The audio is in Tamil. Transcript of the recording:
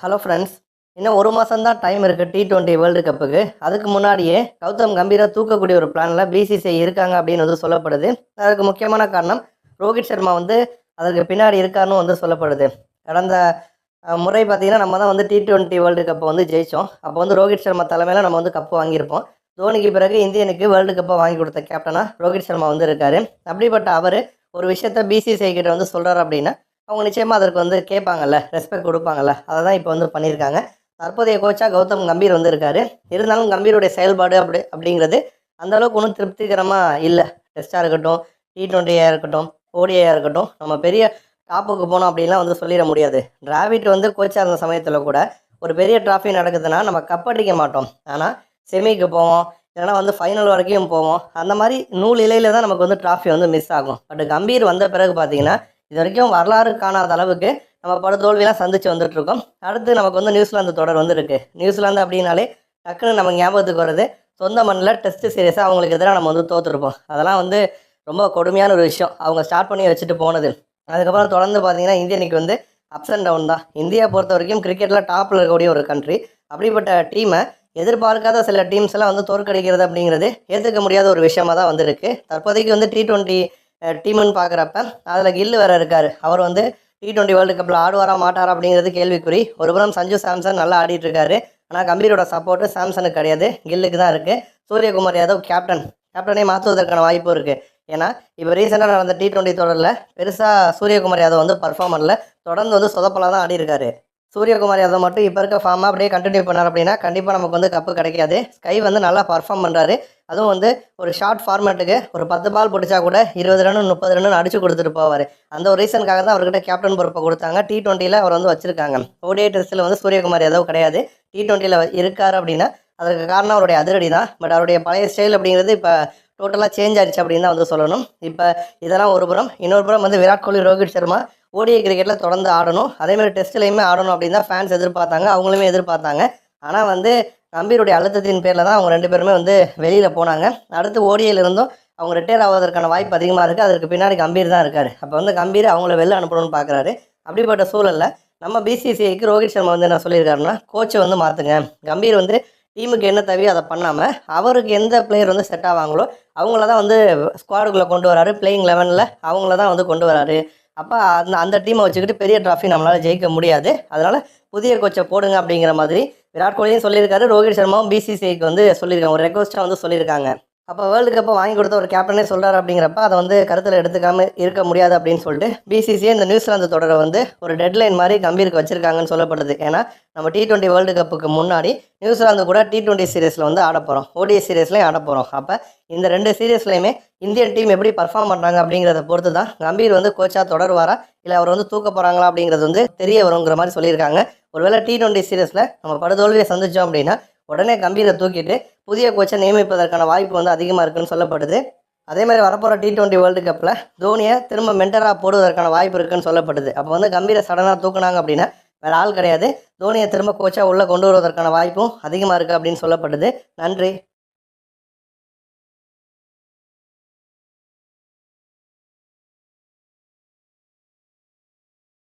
ஹலோ ஃப்ரெண்ட்ஸ் இன்னும் ஒரு மாதம் தான் டைம் இருக்குது டி டுவெண்ட்டி வேர்ல்டு கப்புக்கு அதுக்கு முன்னாடியே கௌதம் கம்பீராக தூக்கக்கூடிய ஒரு பிளானில் பிசிசிஐ இருக்காங்க அப்படின்னு வந்து சொல்லப்படுது. அதுக்கு முக்கியமான காரணம் ரோஹித் சர்மா வந்து அதற்கு பின்னாடி இருக்காருன்னு வந்து சொல்லப்படுது. கடந்த முறை பார்த்திங்கன்னா நம்ம தான் வந்து டி டுவெண்ட்டி வேர்ல்டு கப்பை வந்து ஜெயித்தோம் அப்போ வந்து ரோஹித் சர்மா தலைமையில் நம்ம வந்து கப்பு வாங்கியிருப்போம். தோனிக்கு பிறகு இந்தியனுக்கு வேர்ல்டு கப்பை வாங்கி கொடுத்த கேப்டனாக ரோஹித் சர்மா வந்து இருக்காரு. அப்படிப்பட்ட அவர் ஒரு விஷயத்த பிசிசிஐ கிட்ட வந்து சொல்கிறாரு அப்படின்னா அவங்க நிச்சயமாக அதற்கு வந்து கேட்பாங்கல்ல ரெஸ்பெக்ட் கொடுப்பாங்கல்ல. அதை தான் இப்போ வந்து பண்ணியிருக்காங்க. தற்போதைய கோச்சாக கௌதம் கம்பீர் வந்து இருக்காரு இருந்தாலும் கம்பீருடைய செயல்பாடு அப்படி அப்படிங்கிறது அந்த அளவுக்கு ஒன்றும் திருப்திகரமாக இல்லை. டெஸ்ட்டாக இருக்கட்டும் டி டுவெண்ட்டியாக இருக்கட்டும் ஓடியாக இருக்கட்டும் நம்ம பெரிய டாப்புக்கு போனோம் அப்படின்லாம் வந்து சொல்லிட முடியாது. டிராவிட் வந்து கோச்சாக இருந்த சமயத்தில் கூட ஒரு பெரிய ட்ராஃபி நடக்குதுன்னா நம்ம கப் அடிக்க மாட்டோம். ஆனால் செமிக்கு போவோம் இல்லைனா வந்து ஃபைனல் வரைக்கும் போவோம். அந்த மாதிரி நூல் இலையில தான் நமக்கு வந்து ட்ராஃபி வந்து மிஸ் ஆகும். பட் கம்பீர் வந்த பிறகு பார்த்தீங்கன்னா இது வரைக்கும் வரலாறு காணாத அளவுக்கு நம்ம படுதோல்வியெல்லாம் சந்திச்சு வந்துட்டு இருக்கோம் அடுத்து நமக்கு வந்து நியூசிலாந்து தொடர் வந்து இருக்கு நியூசிலாந்து அப்படின்னாலே டக்குன்னு நம்ம ஞாபகத்துக்கு வருது சொந்த மண்ணில் டெஸ்ட் சீரியஸாக அவங்களுக்கு எதிராக நம்ம வந்து தோற்றுருப்போம் அதெல்லாம் வந்து ரொம்ப கொடுமையான ஒரு விஷயம். அவங்க ஸ்டார்ட் பண்ணி வச்சுட்டு போனது. அதுக்கப்புறம் தொடர்ந்து பார்த்தீங்கன்னா இந்தியனுக்கு வந்து அப்ஸ் அண்ட் டவுன் தான். இந்தியா பொறுத்த வரைக்கும் கிரிக்கெட்டில் டாப்பில் இருக்கக்கூடிய ஒரு கண்ட்ரி அப்படிப்பட்ட டீமை எதிர்பார்க்காத சில டீம்ஸ் எல்லாம் வந்து தோற்கடிக்கிறது அப்படிங்கிறது ஏற்றுக்க முடியாத ஒரு விஷயமா தான் வந்திருக்கு. தற்போதைக்கு வந்து டி டுவெண்ட்டி டீம்னு பார்க்குறப்ப அதில் கில்லு வேறு இருக்கார். அவர் வந்து டி டுவெண்ட்டி வேர்ல்டு கப்பில் ஆடுவாரா மாட்டாரா அப்படிங்கிறது கேள்விக்குறி. ஒருபுறம் சஞ்சு சாம்சன் நல்லா ஆடிட்டு இருக்காரு. ஆனால் கம்பீரோட சப்போர்ட்டு சாம்சனுக்கு கிடையாது. கில்லுக்கு தான் இருக்குது சூரியகுமார் யாதவ் கேப்டன் கேப்டனே மாற்றுவதற்கான வாய்ப்பும் இருக்குது ஏன்னா இப்போ ரீசெண்டாக நடந்த டி டுவெண்ட்டி தொடரில் பெருசாக சூரியகுமார் யாதவ் வந்து பர்ஃபார்ம் பண்ணல. தொடர்ந்து வந்து சொதப்பலாக தான் ஆடிருக்காரு. சூரியகுமார் யாதவ் மட்டும் இப்போ இருக்க ஃபார்மாக அப்படியே கண்டினியூ பண்ணார் அப்படின்னா கண்டிப்பாக நமக்கு வந்து கப்பு கிடைக்காது. ஸ்கை வந்து நல்லா பர்ஃபார்ம் பண்ணுறாரு அதுவும் வந்து ஒரு ஷார்ட் ஃபார்மேட்டுக்கு ஒரு பத்து பால் பிடிச்சா கூட இருபது ரன் முப்பது ரன் அடிச்சு கொடுத்துட்டு போவார். அந்த ஒரு ரீசனுக்காக தான் அவர்கிட்ட கேப்டன் பொறுப்பை கொடுத்தாங்க. டி டுவெண்ட்டியில் அவர் வந்து வச்சிருக்காங்க. ஓடிஐ டெஸ்ட்டில் வந்து சூரியகுமார் யாதவ் கிடையாது. டி டுவெண்ட்டியில் இருக்கார் அப்படின்னா அதற்கு காரணம் அவருடைய அதிரடி தான். பட் அவருடைய பழைய ஸ்டைல் அப்படிங்கிறது இப்போ டோட்டலாக சேஞ்ச் ஆயிடுச்சு அப்படின்னு தான் வந்து சொல்லணும். இப்போ இதெல்லாம் ஒரு புறம் இன்னொரு புறம் வந்து விராட் கோலி ரோஹித் சர்மா ஓடிஐ கிரிக்கெட்டில் தொடர்ந்து ஆடணும். அதேமாதிரி டெஸ்ட்லேயுமே ஆடணும் அப்படின்னு தான் ஃபேன்ஸ் எதிர்பார்த்தாங்க. அவங்களுமே எதிர்பார்த்தாங்க. ஆனால் வந்து கம்பீருடைய அழுத்தத்தின் பேரில் தான் அவங்க ரெண்டு பேருமே வந்து வெளியில் போனாங்க. அடுத்து ஓடிஐல இருந்தும் அவங்க ரிட்டையர் ஆவதற்கான வாய்ப்பு அதிகமாக இருக்குது அதற்கு பின்னாடி கம்பீர் தான் இருக்கார். அப்போ வந்து கம்பீர் அவங்கள வெளில அனுப்பணும்னு பார்க்குறாரு அப்படிப்பட்ட சூழலில் நம்ம பிசிசிஐக்கு ரோஹித் சர்மா வந்து என்ன சொல்லியிருக்காருன்னா கோச்சை வந்து மாற்றுங்க கம்பீர் வந்து டீமுக்கு என்ன தேவையோ அதை பண்ணாமல் அவருக்கு எந்த பிளேயர் வந்து செட் ஆவாங்களோ அவங்கள தான் வந்து ஸ்குவாடுக்குள்ளே கொண்டு வராரு. பிளேயிங் லெவனில் அவங்கள தான் வந்து கொண்டு வராரு. அப்போ அந்த அந்த டீமை வச்சுக்கிட்டு பெரிய ட்ராஃபி நம்மளால் ஜெயிக்க முடியாது. அதனால் புதிய கோச்சை போடுங்க அப்படிங்கிற மாதிரி விராட் கோலியும் சொல்லியிருக்காரு ரோஹித் சர்மாவும் பிசிசிஐக்கு வந்து சொல்லியிருக்காங்க. ஒரு ரெக்வஸ்ட்டாக வந்து சொல்லியிருக்காங்க. அப்போ வேர்ல்டு கப்பை வாங்கி கொடுத்த ஒரு கேப்டனே சொல்கிறார் அப்படிங்கிறப்ப அதை வந்து கருத்தில் எடுத்துக்காம இருக்க முடியாது அப்படின்னு சொல்லிட்டு பிசிசிஐ இந்த நியூசிலாந்து தொடரை வந்து ஒரு டெட்லைன் மாதிரி கம்பீருக்கு வச்சிருக்காங்கன்னு சொல்லப்படுது. ஏன்னா நம்ம டி டுவெண்ட்டி வேர்ல்டு கப்புக்கு முன்னாடி நியூசிலாந்து கூட டி டுவெண்ட்டி சீரீஸில் வந்து ஆட போகிறோம் ஓடிஐ சீரீஸ்லையும் ஆட போகிறோம் அப்போ இந்த ரெண்டு சீரீஸ்லையுமே இந்தியன் டீம் எப்படி பர்ஃபார்ம் பண்ணுறாங்க அப்படிங்கிறத பொறுத்து தான் கம்பீர் வந்து கோச்சாக தொடருவாரா இல்லை அவர் வந்து தூக்க போகிறாங்களா அப்படிங்கிறது வந்து தெரிய வருங்கிற மாதிரி சொல்லியிருக்காங்க. ஒருவேளை டி டுவெண்ட்டி சீரீஸில் நம்ம படுதோல்வியை சந்திச்சோம் அப்படின்னா உடனே கம்பீரை தூக்கிட்டு புதிய கோச்சை நியமிப்பதற்கான வாய்ப்பு வந்து அதிகமாக இருக்குன்னு சொல்லப்படுது. அதே மாதிரி வரப்போகிற டி டுவெண்ட்டி வேர்ல்டு கப்பில் தோனியை திரும்ப மென்டராக போடுவதற்கான வாய்ப்பு இருக்குன்னு சொல்லப்படுது. அப்போ வந்து கம்பீரை சடனாக தூக்குனாங்க அப்படின்னா வேறு ஆள் கிடையாது. தோனியை திரும்ப கோச்சாக உள்ளே கொண்டு வருவதற்கான வாய்ப்பும் அதிகமாக இருக்குது அப்படின்னு சொல்லப்படுது. நன்றி.